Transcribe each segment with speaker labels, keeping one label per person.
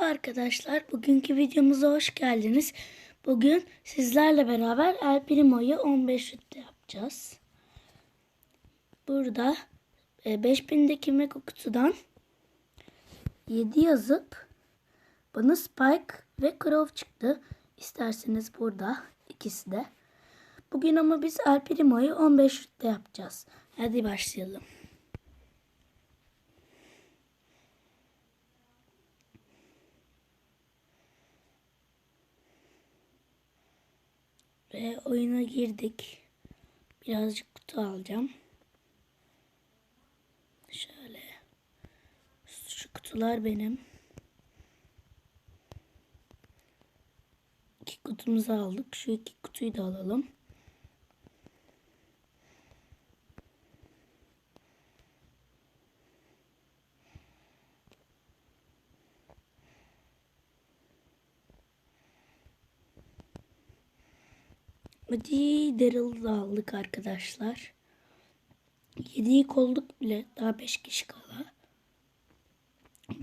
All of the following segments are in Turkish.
Speaker 1: Merhaba arkadaşlar. Bugünkü videomuza hoş geldiniz. Bugün sizlerle beraber El Primo'yu 15 rütbe yapacağız. Burada e, 5000'deki Mega kutudan 7 yazıp bana Spike ve Crow çıktı. İsterseniz burada ikisi de. Bugün ama biz El Primo'yu 15 rütbe yapacağız. Hadi başlayalım. Ve oyuna girdik. Birazcık kutu alacağım. Şöyle. Şu kutular benim. İki kutumuzu aldık. Şu iki kutuyu da alalım. Hadi Daryl'ı da aldık arkadaşlar. 7'yi kolduk bile. Daha 5 kişi kala.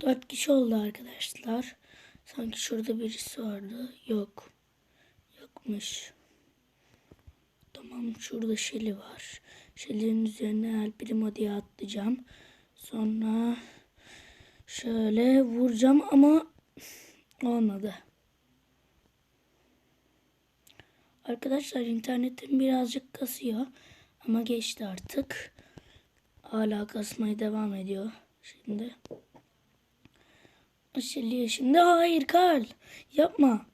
Speaker 1: 4 kişi oldu arkadaşlar. Sanki şurada birisi vardı. Yok. Yokmuş. Tamam şurada Shelly var. Shelly'nin üzerine El Primo diye atlayacağım. Sonra şöyle vuracağım ama olmadı. Arkadaşlar internetim birazcık kasıyor. Ama geçti artık. Hala kasmaya devam ediyor. Şimdi. Aşiliye şimdi. Hayır Karl. Yapma.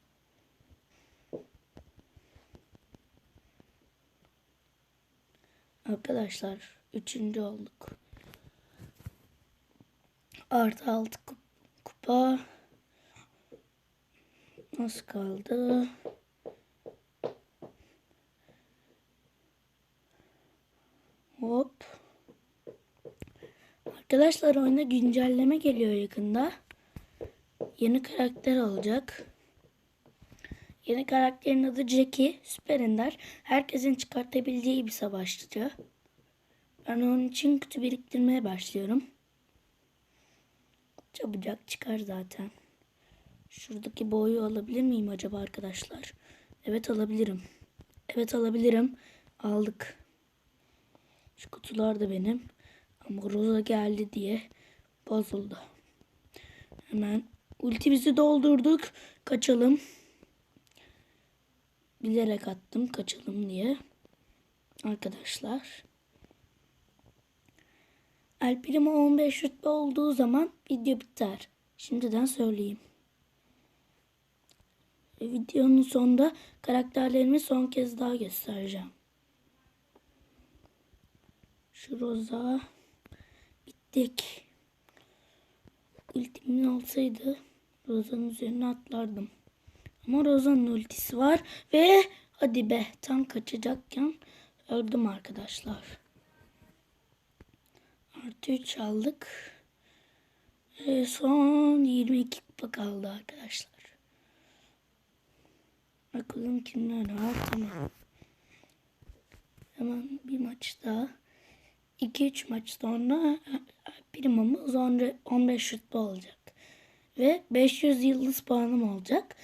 Speaker 1: Arkadaşlar. Üçüncü olduk. Artı altı kupa. Nasıl kaldı? Hop. Arkadaşlar oyuna güncelleme geliyor yakında. Yeni karakter olacak. Yeni karakterin adı Jackie. Süper Ender. Herkesin çıkartabildiği bir savaşçı. Ben onun için kutu biriktirmeye başlıyorum. Çabucak çıkar zaten. Şuradaki boyu alabilir miyim acaba arkadaşlar? Evet alabilirim. Evet alabilirim. Aldık. Şu kutular da benim. Ama Rosa geldi diye bozuldu. Hemen ultimizi doldurduk. Kaçalım. Bilerek attım kaçalım diye. Arkadaşlar. El Primo 15 rütbe olduğu zaman video biter. Şimdiden söyleyeyim. Videonun sonunda karakterlerimi son kez daha göstereceğim. Şu Roza. Bittik. Ultimin olsaydı Roza'nın üzerine atlardım. Ama Roza'nın ultisi var ve hadi be tam kaçacakken öldüm arkadaşlar. Artı 3 aldık. E, son 22 kupa kaldı arkadaşlar. Bakalım kimler var. Tamam. Hemen bir maç daha. 2-3 maç sonra primamız 15 rütbe olacak. Ve 500 yıldız puanım olacak.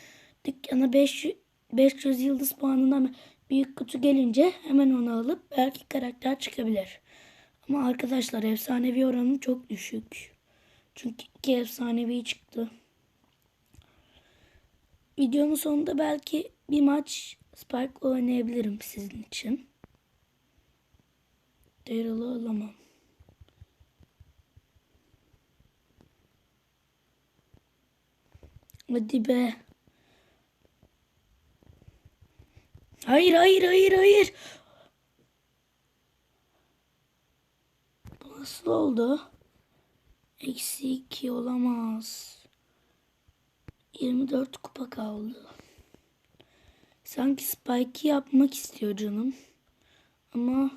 Speaker 1: Dükkana 500, 500 yıldız puanından büyük kutu gelince hemen onu alıp belki karakter çıkabilir. Ama arkadaşlar efsanevi oranı çok düşük. Çünkü iki efsanevi çıktı. Videonun sonunda belki bir maç Spike oynayabilirim sizin için. Daryl'ı alamam. Hadi be. Hayır hayır hayır hayır. Bu nasıl oldu? Eksi iki olamaz. 24 kupa kaldı. Sanki Spike'ı yapmak istiyor canım. Ama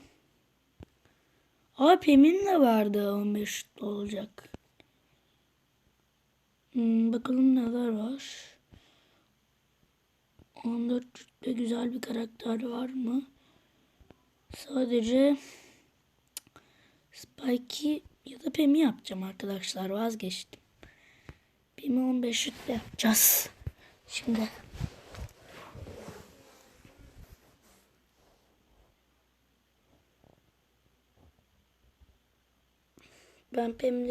Speaker 1: Aa Pem'in de vardı 15 olacak. Hmm, bakalım neler var. 14 rütbe güzel bir karakter var mı? Sadece Spike'i ya da Pem'i yapacağım arkadaşlar. Vazgeçtim. Pim'i 15 rütbe yapacağız. Şimdi. Ben Pim'le